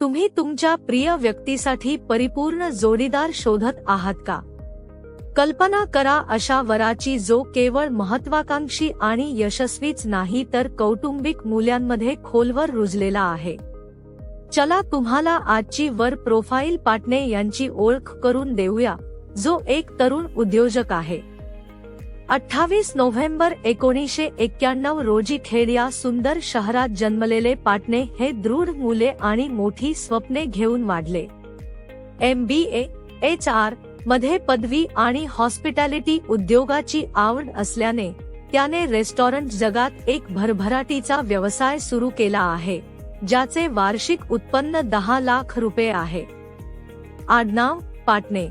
तुम्ही तुमच्या प्रिय व्यक्तीसाठी परिपूर्ण जोडीदार शोधत आहात का? कल्पना करा अशा वराची जो केवळ महत्वाकांक्षी आणि यशस्वीच नाही तर कौटुंबिक मूल्यांमध्ये खोलवर रुजलेला आहे. चला तुम्हाला आजची वर प्रोफाईल पाटणे यांची ओळख करून देऊया जो एक तरुण उद्योजक आहे. अठ्ठावीस नोव्हेंबर एकोणीसशे एक्क्याण्णव रोजी खेड या सुंदर शहरात जन्मलेले पाटणे हे दृढ मुले आणि मोठी स्वप्ने घेऊन वाढले. एम बी ए एच आरमध्ये पदवी आणि हॉस्पिटॅलिटी उद्योगाची आवड असल्याने त्याने रेस्टॉरंट जगात एक भरभराटीचा व्यवसाय सुरू केला आहे ज्याचे वार्षिक उत्पन्न दहा लाख रुपये आहे. आडनाव पाटणे.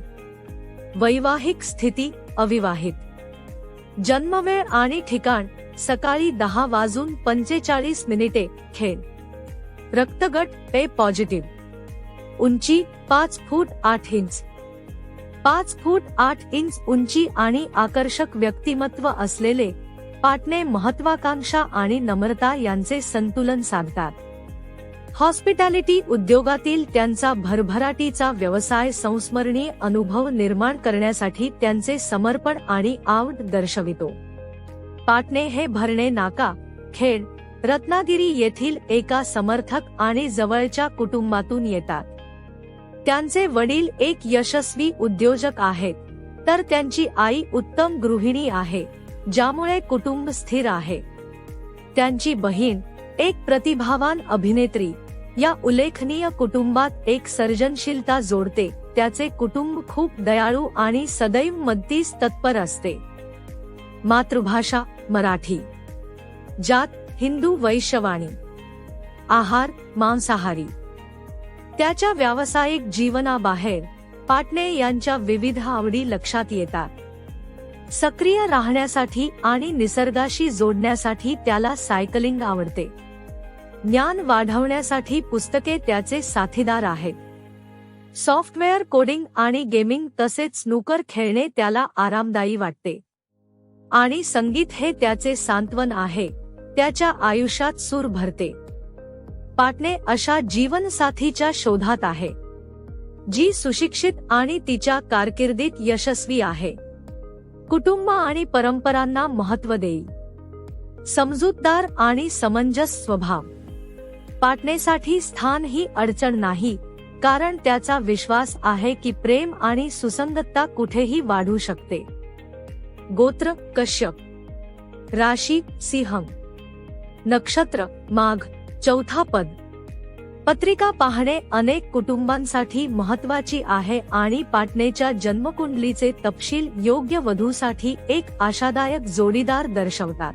वैवाहिक स्थिती अविवाहित. जन्मवेळ आणि ठिकाण सकाळी दहा वाजून पंचेचाळीस मिनिटे खेळ. रक्तगट ए पॉझिटिव्ह. उंची पाच फूट आठ इंच. पाच फूट आठ इंच उंची आणि आकर्षक व्यक्तिमत्व असलेले पाटणे महत्वाकांक्षा आणि नम्रता यांचे संतुलन साधतात. हॉस्पिटॅलिटी उद्योगातील त्यांचा भरभराटीचा व्यवसाय संस्मरणीय अनुभव निर्माण करण्यासाठी त्यांचे समर्पण आणि आवड दर्शवितो. पाटणे हे भरणे नाका खेड रत्नागिरी येथील एका समर्थक आणि जवळच्या कुटुंबातून येतात. त्यांचे वडील एक यशस्वी उद्योजक आहेत तर त्यांची आई उत्तम गृहिणी आहे ज्यामुळे कुटुंब स्थिर आहे. त्यांची बहीण एक प्रतिभावान अभिनेत्री या उल्लेखनीय कुटुंबात एक सर्जनशीलता जोडते. त्याचे कुटुंब खूप दयाळू आणि सदैव मदतीस तत्पर असते. मातृभाषा मराठी. जात हिंदू वैश्यवाणी. आहार मांसाहारी. त्याच्या व्यावसायिक जीवनाबाहेर पाटणे यांच्या विविध आवडी लक्षात येतात. सक्रिय राहण्यासाठी आणि निसर्गाशी जोडण्यासाठी त्याला सायकलिंग आवडते. ज्ञान वाढवण्यासाठी पुस्तके त्याचे साथीदार आहेत. सॉफ्टवेअर कोडिंग आणि गेमिंग तसेच स्नूकर खेळणे त्याला आरामदायी वाटते. आणि संगीत हे त्याचे सांत्वन आहे. त्याच्या आयुष्यात सूर भरते. पाटणे अशा जीवनसाथीच्या शोधात आहे. जी सुशिक्षित आणि तिच्या कारकिर्दीत यशस्वी आहे. कुटुंब आणि परंपरांना महत्त्व देईल समजूतदार आणि समंजस स्वभाव. पाटणेसाठी स्थान ही अडचण नाही कारण त्याचा विश्वास आहे की प्रेम आणि सुसंगतता कुठेही वाढू शकते. गोत्र कश्यप. राशी सिंह. नक्षत्र माघ. चौथा पद. पत्रिका पाहणे अनेक कुटुंबांसाठी महत्वाची आहे आणि पाटणेच्या जन्मकुंडलीचे तपशील योग्य वधूसाठी एक आशादायक जोडीदार दर्शवतात.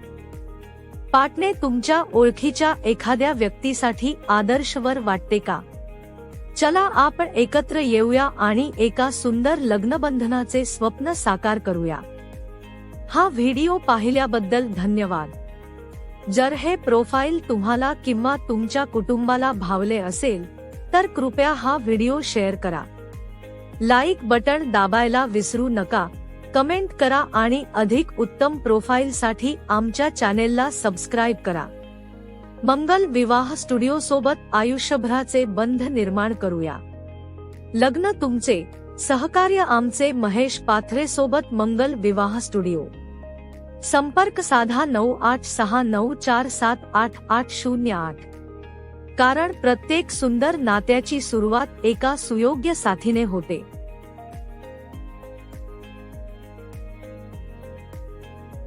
पाटणे तुमच्या ओळखीच्या एखाद्या व्यक्तीसाठी आदर्शवर वाटते का? चला आपण एकत्र येऊया आणि एका सुंदर लग्नबंधनाचे स्वप्न साकार करूया. हा व्हिडिओ पाहिल्याबद्दल धन्यवाद. जर हे प्रोफाईल तुम्हाला किंवा तुमच्या कुटुंबाला भावले असेल तर कृपया हा व्हिडिओ शेअर करा. लाईक बटण दाबायला विसरू नका कमेंट करा आणि अधिक उत्तम प्रोफाईलसाठी आमच्या चॅनेलला सबस्क्राईब करा. मंगल विवाह स्टुडिओ सोबत आयुष्यभराचे बंध निर्माण करूया. लग्न तुमचे सहकार्य आमचे महेश पाथरे सोबत मंगल विवाह स्टुडिओ. संपर्क साधा नऊ आठ सहा नऊ चार सात आठ आठ शून्य आठ. कारण प्रत्येक सुंदर नात्याची सुरुवात एका सुयोग्य साथीने होते.